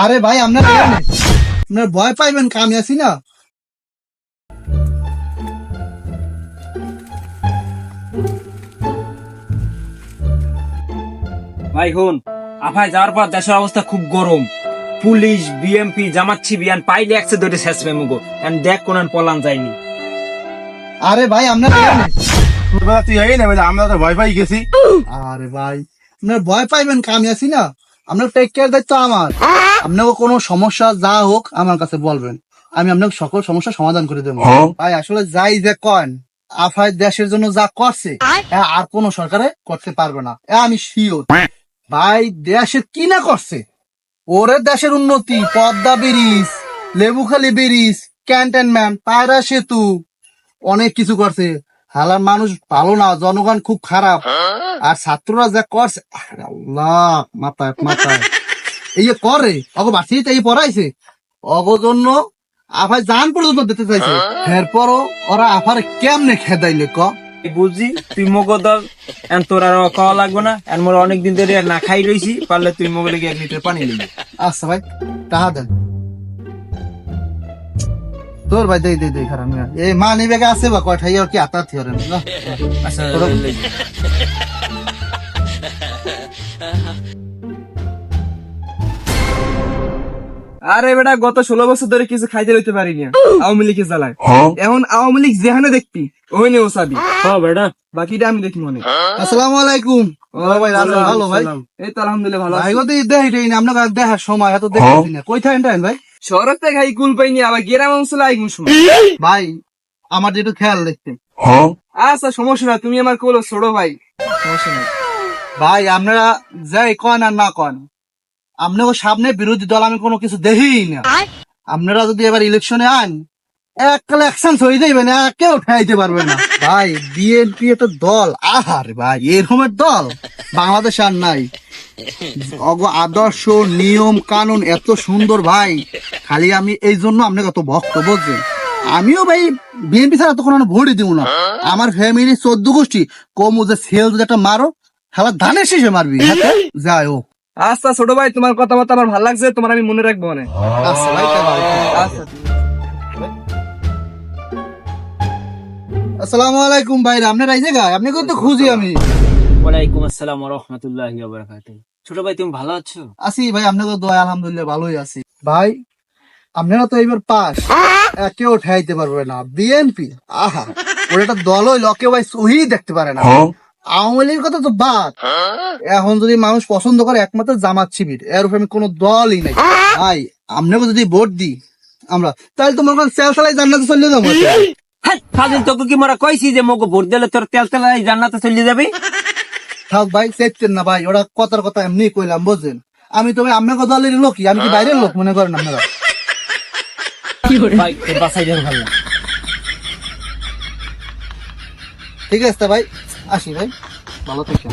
আরে ভাই আপনার আপনার ভয় পাইবেন কা আমি আছি না। ভাই হুন আফায় যাওয়ার পর দেশের অবস্থা খুব গরম। পুলিশ বিএমপি জামাচ্ছি বিয়ান পাইলে একসে ধরে শেষ মেমুগো এন্ড দেখ কোন পলান যায়নি। আরে ভাই আপনার তোরা তুই এই না আমরা তো ভয় পাই গেছি। আরে ভাই আপনার ভয় পাইবেন কা আমি আছি না। আপনার টেক কেয়ার দায়িত্ব আমার। আপনাকে কোনো সমস্যা যা হোক আমার কাছে বলবেন। আমি আপনাকে সকল সমস্যা সমাধান করে দেবো। ভাই আসলে যাই যে কন আফাই দেশের জন্য যা করছে আর কোন সরকারে করতে পারবে না। আমি শিওর ভাই দেশে কি না করছে? ওরে দেশের উন্নতি Padma bridge Lebukhali bridge cantonment Payra সেতু অনেক কিছু করছে। হালার মানুষ ভালো না জনগণ খুব খারাপ। আর ছাত্ররা যা করছে আল্লাহ মাথায় মাথায়। এই যে করে অগো বাসিতে এই পড়াইছে। অগ জন্য আফাই জান পর্যন্ত দিতে চাইছে। এরপরও ওরা আফার কেমনে খেদাইলে ক? বুঝি তুই মগো দল এন তোর আর খাওয়া লাগবে না? এন মোর অনেকদিন ধরে না খাই রইছি পারলে তুই মগলে গিয়ে এক লিটার পানি নিবি। আচ্ছা ভাই টাহা দেন। তোর ভাই দেই দেই দেই খারাপ না এই মা নিবে আছে বা কয়টাই আর কি আতা থিওরেন না? আচ্ছা আরে বেটা গত ষোলো বছর ধরে কিছু খাইতে লইতে পারি না। আওয়ামী লীগের জ্বালায়। এখন আওয়ামী লীগ যেখানে দেখবি ওখানে ওসাবি হ্যাঁ বেটা। বাকিটা আমি দেখি মনে। আসসালামু আলাইকুম। ভাই ভালো ভাই? এই তো আলহামদুলিল্লাহ ভালো ভাই দেই না আপনার দেখার সময় এত দেখছি না। কই থাকেন ভাই? শহরের থেকে খাই কুল পাইনি আবার গ্রাম অঞ্চলে আইগুন সময়। ভাই আমার যেটু খেয়াল দেখতে। আচ্ছা সমস্যা না তুমি আমার কোলো ছোড়ো ভাই। সমস্যা নাই। ভাই আপনারা যাই কন আর না কন আপনাকে সামনে বিরোধী দল আমি কোনো কিছু দেখি না। আপনারা যদি এবার ইলেকশনে আন এক কালেকশন হয়ে যাইবে না কেউ ঠেয়াইতে পারবে না। ভাই বিএনপি একটা দল আহার ভাই এরকমের দল বাংলাদেশ আর নাই। অগ আদর্শ নিয়ম কানুন এত সুন্দর ভাই। খালি আমি এই জন্য আপনাকে এত ভক্ত বুঝছেন? আমিও ভাই বিএনপি ছাড়া তখন আমি ভোটই দিব না। আমার ফ্যামিলি চোদ্দ গোষ্ঠী। কম যে সেল যদি একটা মারো খেলা ধানের শেষে মারবি। যাই হোক। আচ্ছা ছোট ভাই তোমার কথা কথাবার্তা আমার ভালো লাগছে তোমার আমি মনে রাখব আচ্ছা ভাই আচ্ছা। আসসালামু আলাইকুম ভাই আপনার এই জায়গায়? আপনি কত খুঁজি আমি। ওয়ালাইকুম আসসালাম ওয়া রাহমাতুল্লাহি ওয়া বারাকাতুহু ছোট ভাই তুমি ভালো আছো? আছি ভাই আপনাকে দোয়া আলহামদুলিল্লাহ ভালোই আছি। ভাই আপনারা তো এবার পাস। পারবে না। বিএনপি আহা। ওটা একটা দল হইল কেউ ভাই সহি দেখতে পারে না। আওয়ামী লীগের কথা তো বাদ। এখন যদি মানুষ পছন্দ করে একমাত্র জামাত শিবির। এর উপরে আমি কোনো দলই নাই। ভাই আপনাকে যদি ভোট দিই আমরা তাহলে তো মনে করেন সেল সালাই জান্নাতে চলে যাব। হ্যাঁ ফাজিল তোকে কি মোরা কইছি যে মোকে ভোট দিলে তোর তেল তেল জান্নাতে চলে যাবে? থাক ভাই চেতেন না ভাই ওরা কথার কথা এমনি কইলাম বুঝলেন আমি তবে কথা দলের লোকই আমি কি বাইরের লোক মনে করেন আপনারা? ভাই বাসাই ভালো ঠিক আছে ভাই আসি ভাই ভালো থাকেন।